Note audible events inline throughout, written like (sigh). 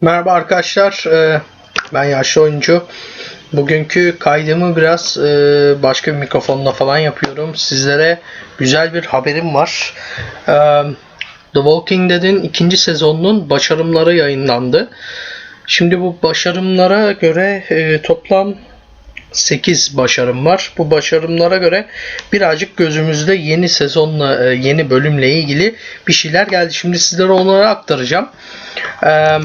Merhaba arkadaşlar, Ee, ben yaşlı oyuncu. Bugünkü kaydımı biraz e, başka bir mikrofonla falan yapıyorum. Sizlere güzel bir haberim var. Ee, The Walking Dead'in ikinci sezonunun başarımları yayınlandı. Şimdi bu başarımlara göre e, toplam 8 başarım var. Bu başarımlara göre birazcık gözümüzde yeni sezonla, e, yeni bölümle ilgili bir şeyler geldi. Şimdi sizlere onları aktaracağım. Eee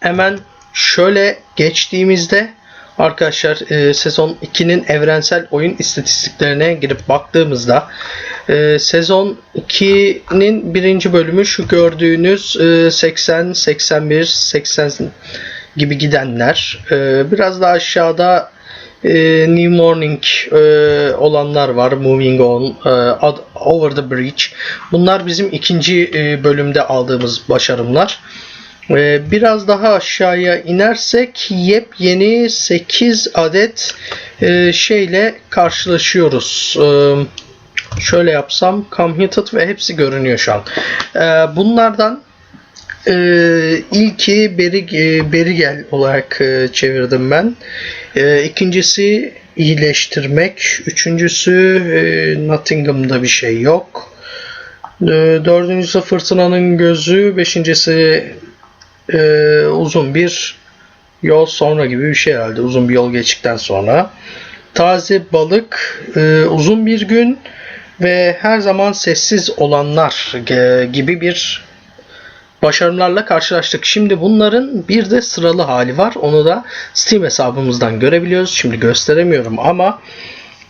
hemen şöyle geçtiğimizde arkadaşlar e, sezon 2'nin evrensel oyun istatistiklerine girip baktığımızda e, sezon 2'nin birinci bölümü şu gördüğünüz e, 80, 81, 80 gibi gidenler. E, biraz daha aşağıda e, New Morning e, olanlar var. Moving On, e, Ad- Over the Bridge. Bunlar bizim ikinci e, bölümde aldığımız başarımlar. Ee, Biraz daha aşağıya inersek yepyeni 8 adet e, şeyle karşılaşıyoruz. Ee, Şöyle yapsam commuted ve hepsi görünüyor şu an. Ee, Bunlardan e, ilki Beri, e, Berigel olarak e, çevirdim ben. E, İkincisi iyileştirmek. Üçüncüsü Nottingham'da bir şey yok. Dördüncüsü Fırtınanın Gözü. Beşincisi e, uzun bir yol sonra gibi bir şey herhalde. Uzun bir yol geçtikten sonra. Taze balık, e, uzun bir gün ve her zaman sessiz olanlar e, gibi bir başarılarla karşılaştık. Şimdi bunların bir de sıralı hali var. Onu da Steam hesabımızdan görebiliyoruz. Şimdi gösteremiyorum ama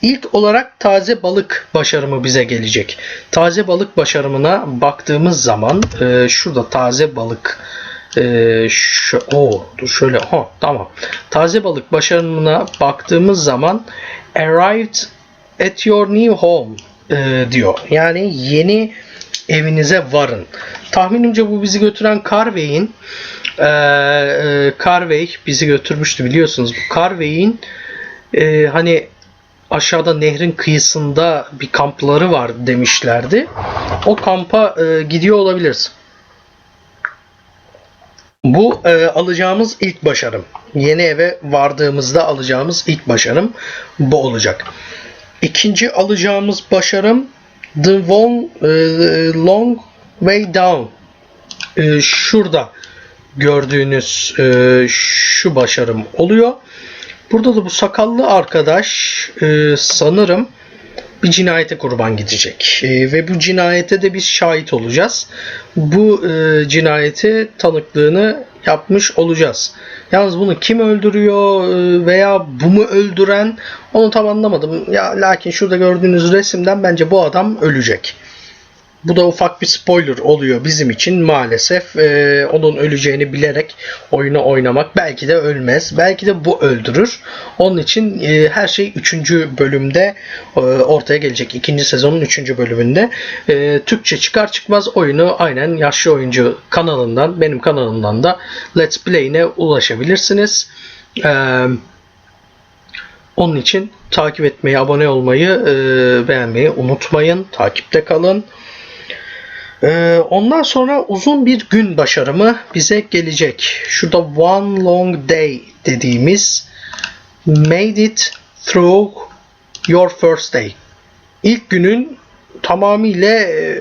ilk olarak taze balık başarımı bize gelecek. Taze balık başarımına baktığımız zaman e, şurada taze balık ee, şu, o dur şöyle ha tamam. Taze balık başarımına baktığımız zaman arrived at your new home e, diyor. Yani yeni evinize varın. Tahminimce bu bizi götüren Carway'in e, e, Carway bizi götürmüştü biliyorsunuz. Bu Carway'in e, hani aşağıda nehrin kıyısında bir kampları var demişlerdi. O kampa e, gidiyor olabiliriz. Bu e, alacağımız ilk başarım. Yeni eve vardığımızda alacağımız ilk başarım bu olacak. İkinci alacağımız başarım The Long, e, long Way Down. E, şurada gördüğünüz e, şu başarım oluyor. Burada da bu sakallı arkadaş e, sanırım bir cinayete kurban gidecek. E, ve bu cinayete de biz şahit olacağız. Bu e, cinayeti tanıklığını yapmış olacağız. Yalnız bunu kim öldürüyor e, veya bu mu öldüren onu tam anlamadım. Ya lakin şurada gördüğünüz resimden bence bu adam ölecek. Bu da ufak bir spoiler oluyor bizim için maalesef. Ee, onun öleceğini bilerek oyunu oynamak. Belki de ölmez. Belki de bu öldürür. Onun için e, her şey 3. bölümde e, ortaya gelecek. 2. sezonun 3. bölümünde. E, Türkçe çıkar çıkmaz oyunu aynen Yaşlı Oyuncu kanalından, benim kanalımdan da Let's Play'ine ulaşabilirsiniz. Eee onun için takip etmeyi, abone olmayı, e, beğenmeyi unutmayın. Takipte kalın. E, ondan sonra uzun bir gün başarımı bize gelecek. Şurada One Long Day dediğimiz Made it through your first day. İlk günün tamamıyla e,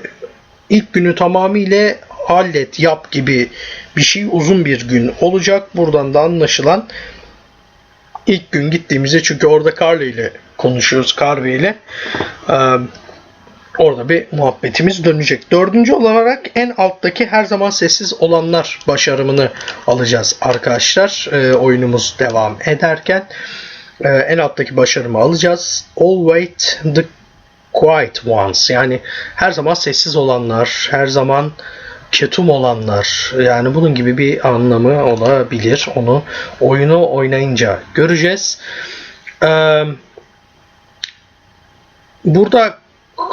ilk günü tamamıyla hallet, yap gibi bir şey uzun bir gün olacak. Buradan da anlaşılan ilk gün gittiğimizde çünkü orada Carly ile konuşuyoruz Carly ile. Orada bir muhabbetimiz dönecek. Dördüncü olarak en alttaki her zaman sessiz olanlar başarımını alacağız arkadaşlar. Ee, oyunumuz devam ederken Ee, en alttaki başarımı alacağız. All wait the quiet ones. Yani her zaman sessiz olanlar, her zaman ketum olanlar yani bunun gibi bir anlamı olabilir. Onu oyunu oynayınca göreceğiz. Ee, burada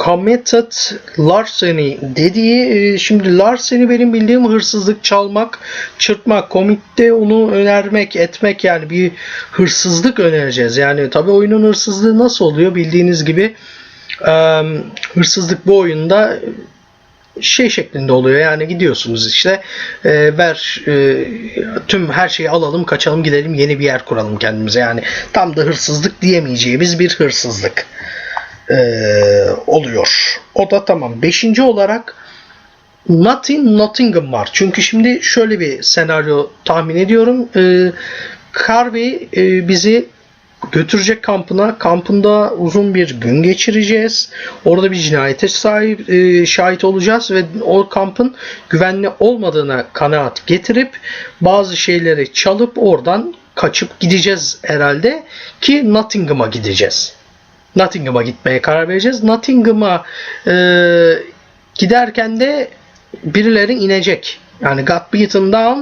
committed larceny dediği e, şimdi larceny benim bildiğim hırsızlık, çalmak, çırpmak. Komikte onu önermek, etmek yani bir hırsızlık önereceğiz. Yani tabi oyunun hırsızlığı nasıl oluyor bildiğiniz gibi hırsızlık bu oyunda şey şeklinde oluyor. Yani gidiyorsunuz işte e, ver e, tüm her şeyi alalım kaçalım gidelim yeni bir yer kuralım kendimize. Yani tam da hırsızlık diyemeyeceğimiz bir hırsızlık e, oluyor. O da tamam. Beşinci olarak Nothing Nottingham var. Çünkü şimdi şöyle bir senaryo tahmin ediyorum. E, Harvey e, bizi götürecek kampına. Kampında uzun bir gün geçireceğiz. Orada bir cinayete sahip e, şahit olacağız ve o kampın güvenli olmadığına kanaat getirip bazı şeyleri çalıp oradan kaçıp gideceğiz herhalde ki Nottingham'a gideceğiz. Nottingham'a gitmeye karar vereceğiz. Nottingham'a e, giderken de birileri inecek. Yani got beaten down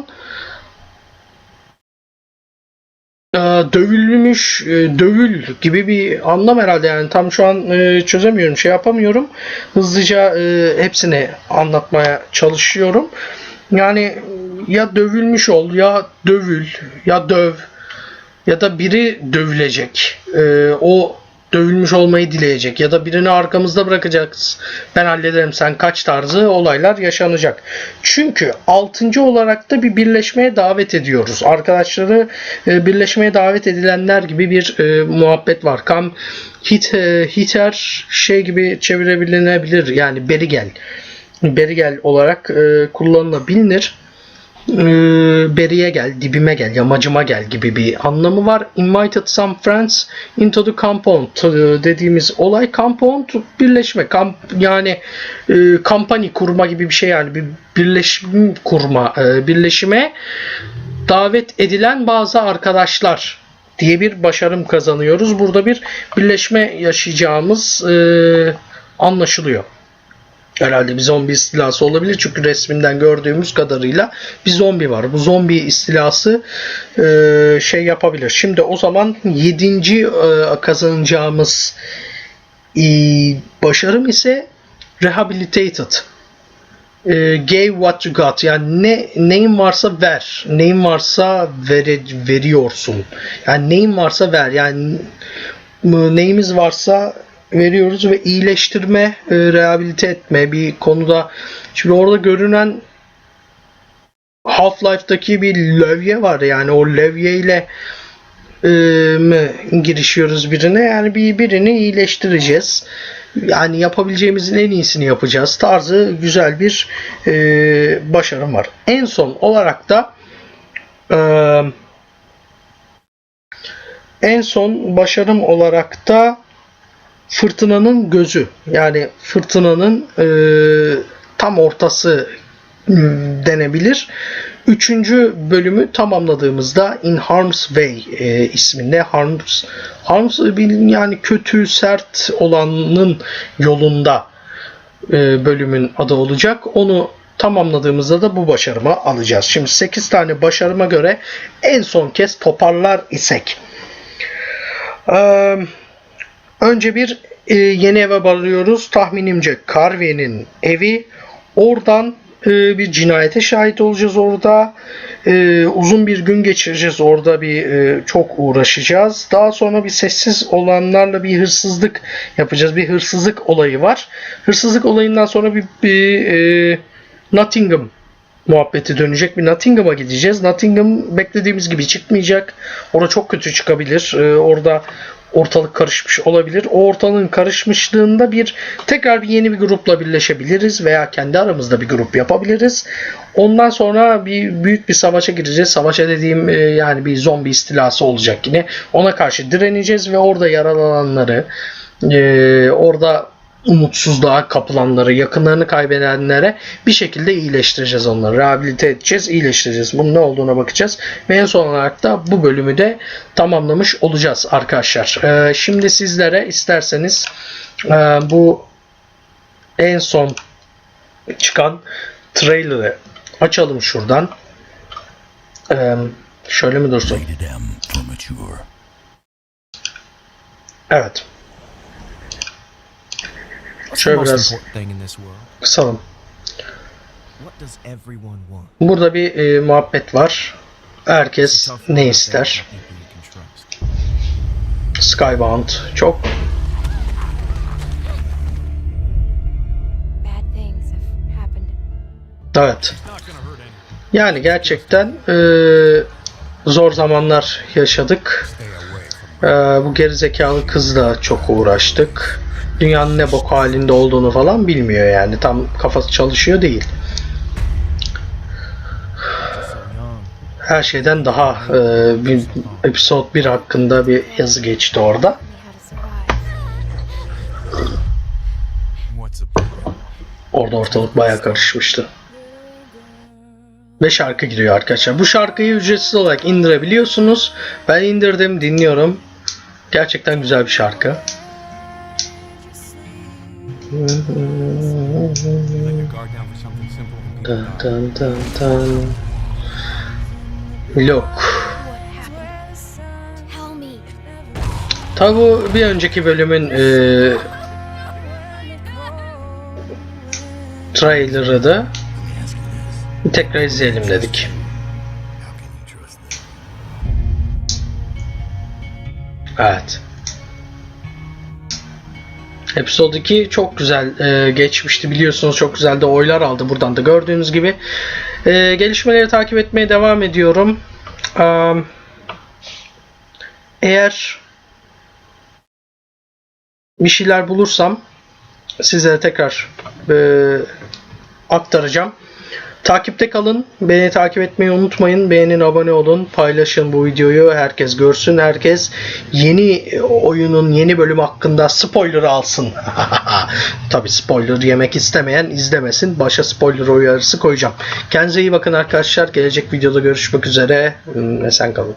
e, dövülmüş, e, dövül gibi bir anlam herhalde yani tam şu an e, çözemiyorum, şey yapamıyorum. Hızlıca hepsini anlatmaya çalışıyorum. Yani ya dövülmüş ol, ya dövül, ya döv, ya da biri dövülecek. O dövülmüş olmayı dileyecek ya da birini arkamızda bırakacağız. Ben hallederim sen kaç tarzı olaylar yaşanacak. Çünkü altıncı olarak da bir birleşmeye davet ediyoruz. Arkadaşları e, birleşmeye davet edilenler gibi bir e, muhabbet var. Kam hit e, hiter şey gibi çevirebilenebilir. Yani beri gel. Beri gel olarak e, kullanılabilir beriye gel, dibime gel, yamacıma gel gibi bir anlamı var. Invited some friends into the compound dediğimiz olay compound birleşme, kamp yani e, company kurma gibi bir şey yani bir birleşim kurma, e, birleşime davet edilen bazı arkadaşlar diye bir başarım kazanıyoruz. Burada bir birleşme yaşayacağımız e, anlaşılıyor. Herhalde bir zombi istilası olabilir çünkü resminden gördüğümüz kadarıyla bir zombi var. Bu zombi istilası e, şey yapabilir. Şimdi o zaman yedinci e, kazanacağımız e, başarım ise rehabilitated. E, gave what you got. Yani ne neyin varsa ver. Neyin varsa vere, veriyorsun. Yani neyin varsa ver. Yani neyimiz varsa veriyoruz ve iyileştirme, e, rehabilite etme bir konuda. Şimdi orada görünen Half-Life'daki bir levye var yani o levye ile e, mi girişiyoruz birine yani bir birini iyileştireceğiz. Yani yapabileceğimizin en iyisini yapacağız. Tarzı güzel bir e, başarım var. En son olarak da e, en son başarım olarak da fırtınanın gözü yani fırtınanın e, tam ortası denebilir. Üçüncü bölümü tamamladığımızda In Harm's Way e, isminde Harm's, Harm's yani kötü sert olanın yolunda e, bölümün adı olacak. Onu tamamladığımızda da bu başarımı alacağız. Şimdi 8 tane başarıma göre en son kez toparlar isek. Eee Önce bir e, yeni eve varıyoruz. Tahminimce Carvey'nin evi. Oradan e, bir cinayete şahit olacağız orada. E, uzun bir gün geçireceğiz orada bir e, çok uğraşacağız. Daha sonra bir sessiz olanlarla bir hırsızlık yapacağız. Bir hırsızlık olayı var. Hırsızlık olayından sonra bir, bir e, Nottingham muhabbeti dönecek. Bir Nottingham'a gideceğiz. Nottingham beklediğimiz gibi çıkmayacak. Orada çok kötü çıkabilir. Ee, orada ortalık karışmış olabilir. O ortalığın karışmışlığında bir tekrar bir yeni bir grupla birleşebiliriz veya kendi aramızda bir grup yapabiliriz. Ondan sonra bir büyük bir savaşa gireceğiz. Savaşa dediğim e, yani bir zombi istilası olacak yine. Ona karşı direneceğiz ve orada yaralananları e, orada umutsuzluğa kapılanları, yakınlarını kaybedenlere bir şekilde iyileştireceğiz onları. Rehabilite edeceğiz, iyileştireceğiz. Bunun ne olduğuna bakacağız. Ve en son olarak da bu bölümü de tamamlamış olacağız arkadaşlar. Ee, şimdi sizlere isterseniz e, bu en son çıkan trailer'ı açalım şuradan. Ee, şöyle mi dursun? Evet. Most biraz- important thing in this world? Kısalım. What does everyone want? Burada bir e, muhabbet var. Herkes ne ister? Skybound çok Bad things have happened Evet. Yani gerçekten eee, zor zamanlar yaşadık. Eee, bu gerizekalı kızla çok uğraştık. Dünyanın ne bok halinde olduğunu falan bilmiyor yani. Tam kafası çalışıyor değil. Her şeyden daha eee, bir episode 1 hakkında bir yazı geçti orada. Orada ortalık bayağı karışmıştı. Ve şarkı giriyor arkadaşlar. Bu şarkıyı ücretsiz olarak indirebiliyorsunuz. Ben indirdim, dinliyorum. Gerçekten güzel bir şarkı. Look. What happened? Tell me. Tabi bu bir önceki bölümün eee trailer'ı da tekrar izleyelim dedik. Evet. Episode 2 çok güzel e, geçmişti biliyorsunuz çok güzel de oylar aldı buradan da gördüğünüz gibi. E, gelişmeleri takip etmeye devam ediyorum. Am, eğer bir şeyler bulursam sizlere tekrar e, aktaracağım. Takipte kalın. Beni takip etmeyi unutmayın. Beğenin, abone olun. Paylaşın bu videoyu. Herkes görsün. Herkes yeni oyunun yeni bölüm hakkında spoiler alsın. (laughs) Tabi spoiler yemek istemeyen izlemesin. Başa spoiler uyarısı koyacağım. Kendinize iyi bakın arkadaşlar. Gelecek videoda görüşmek üzere. Esen kalın.